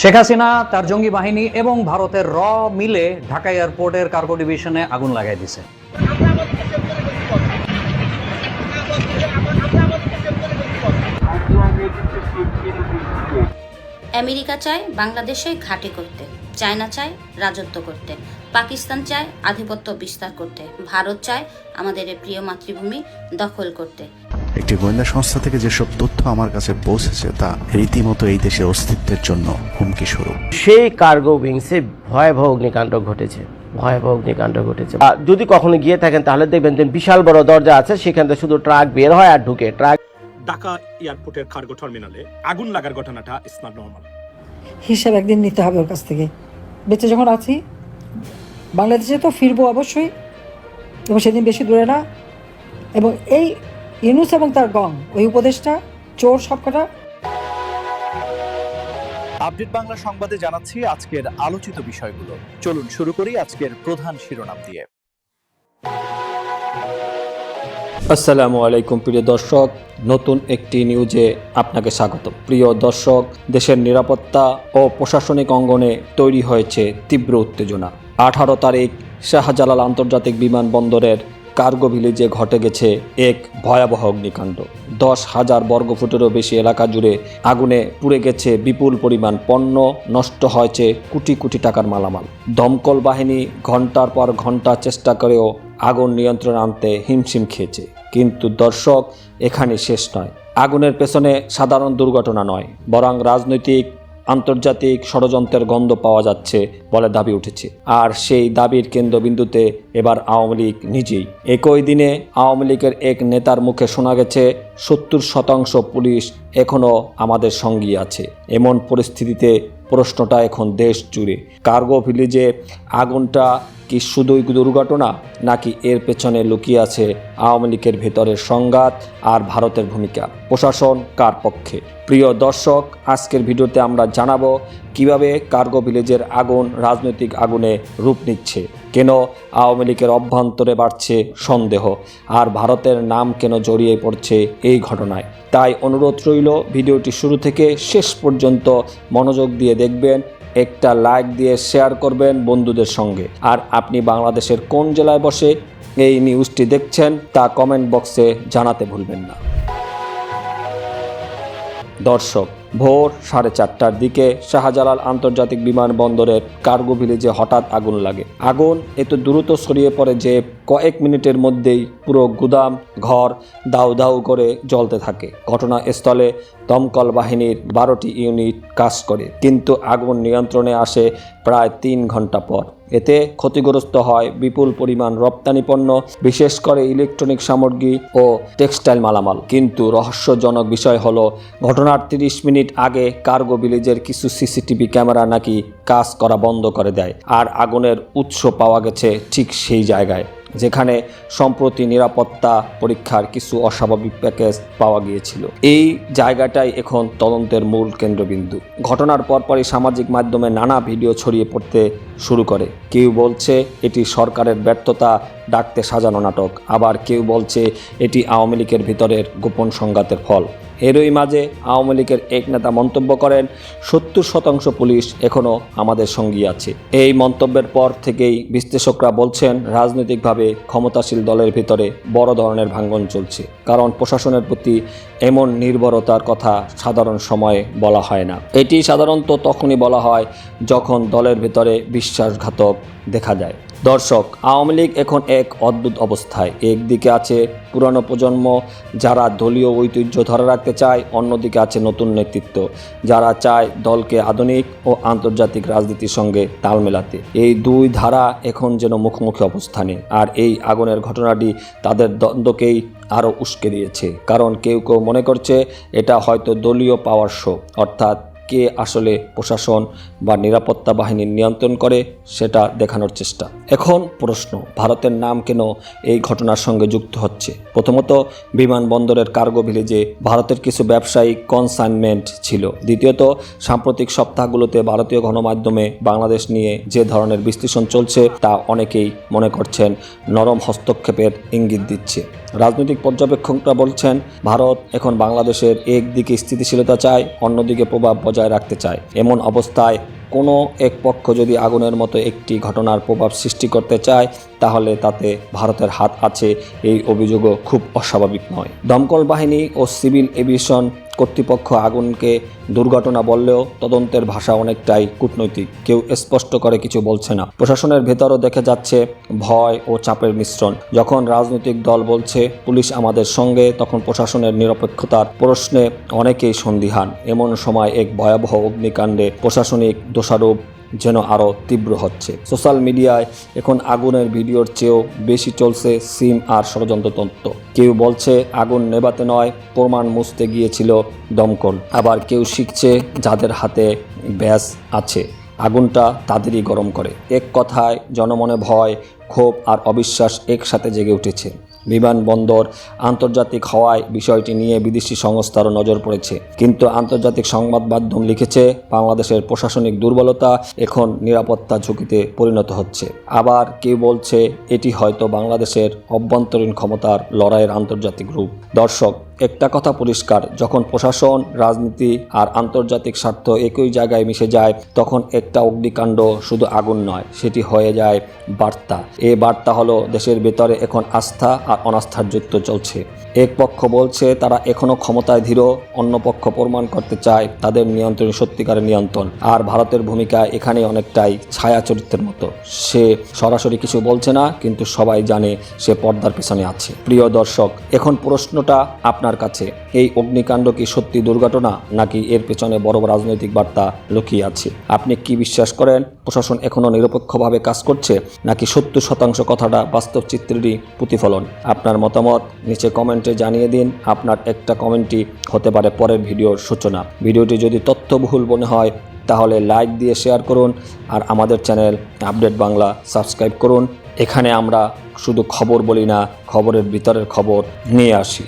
শেখ হাসিনা, তার জঙ্গি বাহিনী এবং ভারতের র মিলে ঢাকা এয়ারপোর্টের কার্গো ডিভিশনে আগুন লাগাই দিছে। আমেরিকা চায় বাংলাদেশে ঘাঁটি করতে, চায়না চায় রাজত্ব করতে, পাকিস্তান চায় আধিপত্য বিস্তার করতে, ভারত চায় আমাদের প্রিয় মাতৃভূমি দখল করতে। একটি গোয়েন্দা সংস্থা থেকে যেসব তথ্য আমার কাছে পৌঁছেছে তা রীতিমতো এই দেশের অস্তিত্বের জন্য হুমকি স্বরূপ। সেই কার্গো উইংসে ভয়াবহ অগ্নিকাণ্ড ঘটেছে ভয়াবহ অগ্নিকাণ্ড ঘটেছে। আর যদি কখনো গিয়ে থাকেন তাহলে দেখবেন যে বিশাল বড় দরজা আছে সেখান থেকে শুধু ট্রাক বের হয় আর ঢুকে ট্রাক ঢাকা এয়ারপোর্টের কার্গো টার্মিনালে আগুন লাগার ঘটনাটা ইস নট নর্মাল। হিসাব একদিন নিতে হবে ওর কাছ থেকে। বেঁচে যখন আছি বাংলাদেশে তো ফিরবো অবশ্যই এবং সেদিন বেশি দূরে না এবং এই ইউনুস এবং তার গং ওই উপদেশটা চোর সবকটা। আপডেট বাংলা সংবাদে জানাচ্ছি আজকের আলোচিত বিষয়গুলো। চলুন শুরু করি আজকের প্রধান শিরোনাম দিয়ে। আসসালামু আলাইকুম প্রিয় দর্শক। নতুন একটি নিউজে আপনাকে স্বাগত প্রিয় দর্শক দেশের নিরাপত্তা ও প্রশাসনিক অঙ্গনে তৈরি হয়েছে তীব্র উত্তেজনা। আঠারো তারিখ শাহজালাল আন্তর্জাতিক বিমানবন্দরের কার্গো ভিলেজে ঘটে গেছে এক ভয়াবহ অগ্নিকাণ্ড। দশ হাজার বর্গফুটেরও বেশি এলাকা জুড়ে আগুনে পুড়ে গেছে বিপুল পরিমাণ পণ্য, নষ্ট হয়েছে কোটি কোটি টাকার মালামাল। দমকল বাহিনী ঘণ্টার পর ঘণ্টা চেষ্টা করেও আগুন নিয়ন্ত্রণ আনতে হিমশিম খেয়েছে। কিন্তু দর্শক, এখানে শেষ নয়। আগুনের পেছনে সাধারণ দুর্ঘটনা নয়, বরং রাজনৈতিক আন্তর্জাতিক ষড়যন্ত্রের গন্ধ পাওয়া যাচ্ছে বলে দাবি উঠেছে। আর সেই দাবির কেন্দ্রবিন্দুতে এবার আওয়ামী লীগ নিজেই। একই দিনে আওয়ামী লীগের এক নেতার মুখে শোনা গেছে, সত্তর শতাংশ পুলিশ এখনও আমাদের সঙ্গী আছে। এমন পরিস্থিতিতে প্রশ্নটা এখন দেশ জুড়ে। কার্গো ভিলেজে আগুনটা কি শুধুই দুর্ঘটনা, নাকি এর পেছনে লুকিয়ে আছে আওয়ামী লীগের ভেতরের সংঘাত আর ভারতের ভূমিকা? প্রশাসন কার পক্ষে? প্রিয় দর্শক, আজকের ভিডিওতে আমরা জানাব কীভাবে কার্গো ভিলেজের আগুন রাজনৈতিক আগুনে রূপ নিচ্ছে। কেন আওয়ামী লীগের অভ্যন্তরে বাড়ছে সন্দেহ? আর ভারতের নাম কেন জড়িয়ে পড়ছে এই ঘটনায়? তাই অনুরোধ রইল, ভিডিওটি শুরু থেকে শেষ পর্যন্ত মনোযোগ দিয়ে দেখবেন, একটা লাইক দিয়ে শেয়ার করবেন বন্ধুদের সঙ্গে। আর আপনি বাংলাদেশের কোন জেলায় বসে এই নিউজটি দেখছেন তা কমেন্ট বক্সে জানাতে ভুলবেন না। দর্শক ভোর সাড়ে চারটার দিকে শাহজালাল আন্তর্জাতিক বিমানবন্দরের কার্গো ভিলেজে হঠাৎ আগুন লাগে। আগুন এত দ্রুত ছড়িয়ে পড়ে যে কয়েক মিনিটের মধ্যেই পুরো গুদাম, ঘর দাউ দাউ করে জ্বলতে থাকে। ঘটনাস্থলে দমকল বাহিনীর বারোটি ইউনিট কাজ করে, কিন্তু আগুন নিয়ন্ত্রণে আসে প্রায় তিন ঘণ্টা পর। এতে ক্ষতিগ্রস্ত হয় বিপুল পরিমাণ রপ্তানি পণ্য, বিশেষ করে ইলেকট্রনিক সামগ্রী ও টেক্সটাইল মালামাল। কিন্তু রহস্যজনক বিষয় হলো, ঘটনার তিরিশ মিনিট আগে কার্গো ভিলেজের কিছু সিসিটিভি ক্যামেরা নাকি কাজ করা বন্ধ করে দেয়, আর আগুনের উৎস পাওয়া গেছে ঠিক সেই জায়গায়। যেখানে সম্প্রতি নিরাপত্তা পরীক্ষার কিছু অস্বাভাবিক প্যাকেজ পাওয়া গিয়েছিল। এই জায়গাটাই এখন তদন্তের মূল কেন্দ্রবিন্দু। ঘটনার পরপরই সামাজিক মাধ্যমে নানা ভিডিও ছড়িয়ে পড়তে শুরু করে। কেউ বলছে, এটি সরকারের ব্যর্থতা, ডাকতে সাজানো নাটক। আবার কেউ বলছে, এটি আওয়ামী লীগের ভিতরের গোপন সংঘাতের ফল। এরই মাঝে আওয়ামী লীগের এক নেতা মন্তব্য করেন, সত্তর শতাংশ পুলিশ এখনও আমাদের সঙ্গী আছে। এই মন্তব্যের পর থেকেই বিশ্লেষকরা বলছেন, রাজনৈতিকভাবে ক্ষমতাশীল দলের ভিতরে বড় ধরনের ভাঙ্গন চলছে। কারণ প্রশাসনের প্রতি এমন নির্ভরতার কথা সাধারণ সময়ে বলা হয় না। এটি সাধারণত তখনই বলা হয়, যখন দলের ভিতরে বিশ্বাসঘাতক দেখা যায়। দর্শক, আওয়ামী লীগ এখন এক অদ্ভুত অবস্থায়। একদিকে আছে পুরানো প্রজন্ম যারা দলীয় ঐতিহ্য ধরে রাখতে চায়, অন্যদিকে আছে নতুন নেতৃত্ব যারা চায় দলকে আধুনিক ও আন্তর্জাতিক রাজনীতির সঙ্গে তাল মেলাতে। এই দুই ধারা এখন যেন মুখোমুখি অবস্থানে, আর এই আগুনের ঘটনাটি তাদের দ্বন্দ্বকেই আরও উস্কে দিয়েছে। কারণ কেউ কেউ মনে করছে, এটা হয়তো দলীয় পাওয়ার শো অর্থাৎ কে আসলে প্রশাসন বা নিরাপত্তা বাহিনীর নিয়ন্ত্রণ করে সেটা দেখানোর চেষ্টা। এখন প্রশ্ন, ভারতের নাম কেন এই ঘটনার সঙ্গে যুক্ত হচ্ছে? প্রথমত বিমানবন্দরের কার্গো ভিলেজে ভারতের কিছু ব্যবসায়িক কনসাইনমেন্ট ছিল। দ্বিতীয়ত, সাম্প্রতিক সপ্তাহগুলোতে ভারতীয় গণমাধ্যমে বাংলাদেশ নিয়ে যে ধরনের বিশ্লেষণ চলছে তা অনেকেই মনে করছেন নরম হস্তক্ষেপের ইঙ্গিত দিচ্ছে। রাজনৈতিক পর্যবেক্ষকরা বলছেন, ভারত এখন বাংলাদেশের একদিকে স্থিতিশীলতা চায়, অন্যদিকে প্রভাব বজায় বজায় রাখতে চায়। এমন অবস্থায় কোনো এক পক্ষ যদি আগুনের মতো একটি ঘটনার প্রভাব সৃষ্টি করতে চায়, তাহলে তাতে ভারতের হাত আছে। এই অভিযোগও খুব অস্বাভাবিক নয়। দমকল বাহিনী ও সিভিল এভিয়েশন কর্তৃপক্ষ আগুনকে দুর্ঘটনা বললেও তদন্তের ভাষা অনেকটাই কূটনৈতিক। কেউ স্পষ্ট করে কিছু বলছে না। প্রশাসনের ভেতরও দেখা যাচ্ছে ভয় ও চাপের মিশ্রণ। যখন রাজনৈতিক দল বলছে, পুলিশ আমাদের সঙ্গে তখন প্রশাসনের নিরপেক্ষতার প্রশ্নে অনেকেই সন্দিহান। এমন সময় এক ভয়াবহ অগ্নিকাণ্ডে প্রশাসনিক দোষারোপ যেন আরও তীব্র হচ্ছে। সোশ্যাল মিডিয়ায় এখন আগুনের ভিডিওর চেয়েও বেশি চলছে সিম আর ষড়যন্ত্রতন্ত্র কেউ বলছে আগুন নেবাতে নয়, প্রমাণ মুছতে গিয়েছিল দমকল। আবার কেউ শিখছে যাদের হাতে ব্যাস আছে। আগুনটা তাদেরই গরম করে। এক কথায় জনমনে ভয়, ক্ষোভ আর অবিশ্বাস একসাথে জেগে উঠেছে। বিমানবন্দর, আন্তর্জাতিক হওয়ায় বিষয়টি নিয়ে বিদেশি সংস্থারও নজর পড়েছে। কিন্তু আন্তর্জাতিক সংবাদ মাধ্যম লিখেছে, বাংলাদেশের প্রশাসনিক দুর্বলতা এখন নিরাপত্তা ঝুঁকিতে পরিণত হচ্ছে। আবার কেউ বলছে, এটি হয়তো বাংলাদেশের অভ্যন্তরীণ ক্ষমতার লড়াইয়ের আন্তর্জাতিক রূপ। দর্শক একটা কথা পরিষ্কার, যখন প্রশাসন, রাজনীতি আর আন্তর্জাতিক স্বার্থ একই জায়গায় মিশে যায়, তখন একটা অগ্নিকাণ্ড শুধু আগুন নয়, সেটি হয়ে যায় বার্তা। এ বার্তা হলো, দেশের ভেতরে এখন আস্থা আর অনাস্থার যুদ্ধ চলছে। এক পক্ষ বলছে, তারা এখনও ক্ষমতায় ধীর, অন্য পক্ষ প্রমাণ করতে চায় তাদের নিয়ন্ত্রণ সত্যিকারের নিয়ন্ত্রণ। আর ভারতের ভূমিকা এখানে অনেকটাই ছায়া চরিত্রের মতো। সে সরাসরি কিছু বলছে না, কিন্তু সবাই জানে সে পর্দার পেছনে আছে। প্রিয় দর্শক, এখন প্রশ্নটা আপনার কাছে। এই অগ্নিকাণ্ড কি সত্যি দুর্ঘটনা, নাকি এর পেছনে বড় রাজনৈতিক বার্তা লুকিয়ে আছে? আপনি কি বিশ্বাস করেন, প্রশাসন এখনও নিরপেক্ষভাবে কাজ করছে, নাকি সত্তর শতাংশ কথাটা বাস্তব চিত্রেরই প্রতিফলন? আপনার মতামত নিচে কমেন্টে জানিয়ে দিন, আপনার একটা কমেন্টই হতে পারে পরের ভিডিওর সূচনা। ভিডিওটি যদি তথ্যবহুল মনে হয়, তাহলে লাইক দিয়ে শেয়ার করুন, আর আমাদের চ্যানেল আপডেট বাংলা সাবস্ক্রাইব করুন। এখানে আমরা শুধু খবর বলি না, খবরের ভিতরের খবর নিয়ে আসি।